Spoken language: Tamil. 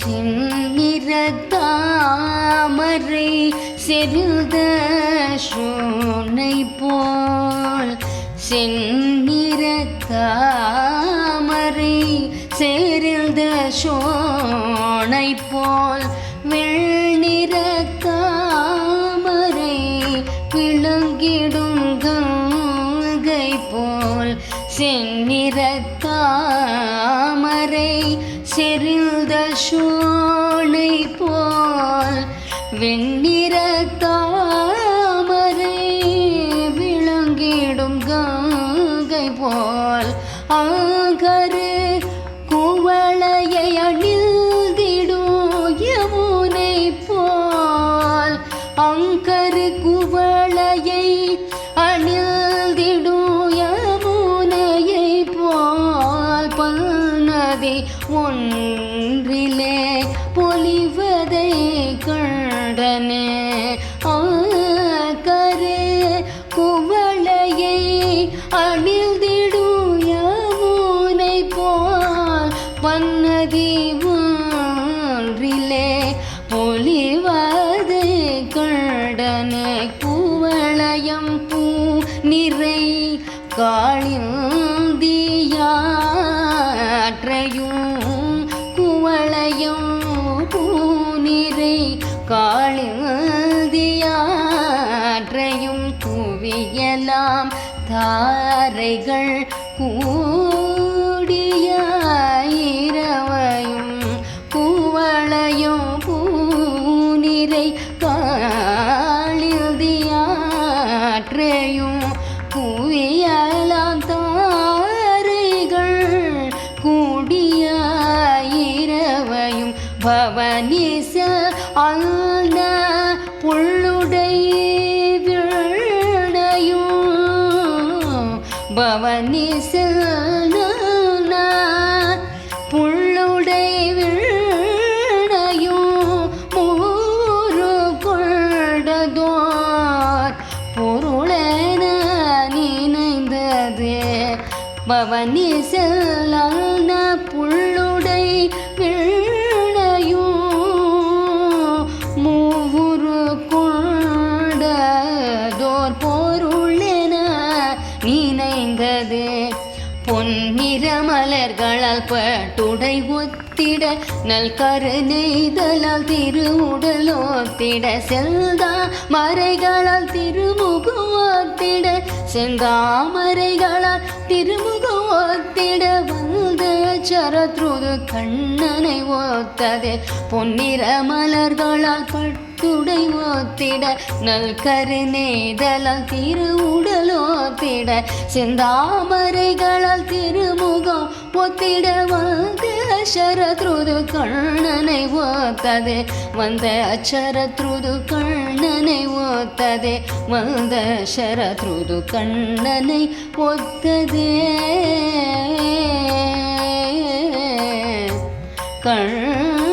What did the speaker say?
செந்நிறத்தாமரை செருத சோனை போல் செந்நிறத்தாமரை செருத சோனை போல் வெள்நிறத்தாமரை விளங்கிடும் கங்கை போல் தாமரை செறிந்த சோனை போல் வெண்ணிற தாமரை விளங்கிடும் கங்கை போல் ஆகரு கதை கண்டனே ஆக்கரு குவளையை அணிந்திடும் யமுனை போல் பன்னதி ஒன்றிலே பொலிவதை கண்டனே குவளையம் பூ நிறை காளிந்தியாற்றையும் குவளையும் பூநிறை காளிமதியாற்றையும் குவியலாம் தாரைகள் கூடிய இரவையும் குவளையும் பூநிறை காளிந்தியாற்றையும் குவியலாம் தாரைகள் கூடிய பவனிச அந்த புள்ளுடை விழையும் பவனிச புள்ளுடை விழையும் மூறு கொண்டதோர் பொருளென நினைந்தது. பவனி செல்லான புள்ளுடை பிழையும் பொன்னிற மலர்களால் பட்டுடை ஒத்திட நல் கருணைதலால் திருவுடலோத்திட செல்தா மறைகளால் திருமுகத்திட செந்தாமரைகளால் திருமுகத்திட வந்த சரத்ருது கண்ணனை ஓத்தது பொன்னிற மலர்களால் பட்டுடை ஓத்திட நல் கருணேதலால் திருவுடலோ ஒத்திட செந்தாமரைகளால் திருமுகம் ஒத்திட வந்த அச்சரத்ருது கண்ணனை ஓத்தது வந்த அச்சரத்ருது கண்ணனை ஓத்தது வந்த அச்சரத்ருது கண்ணனை ஒத்தது. கண்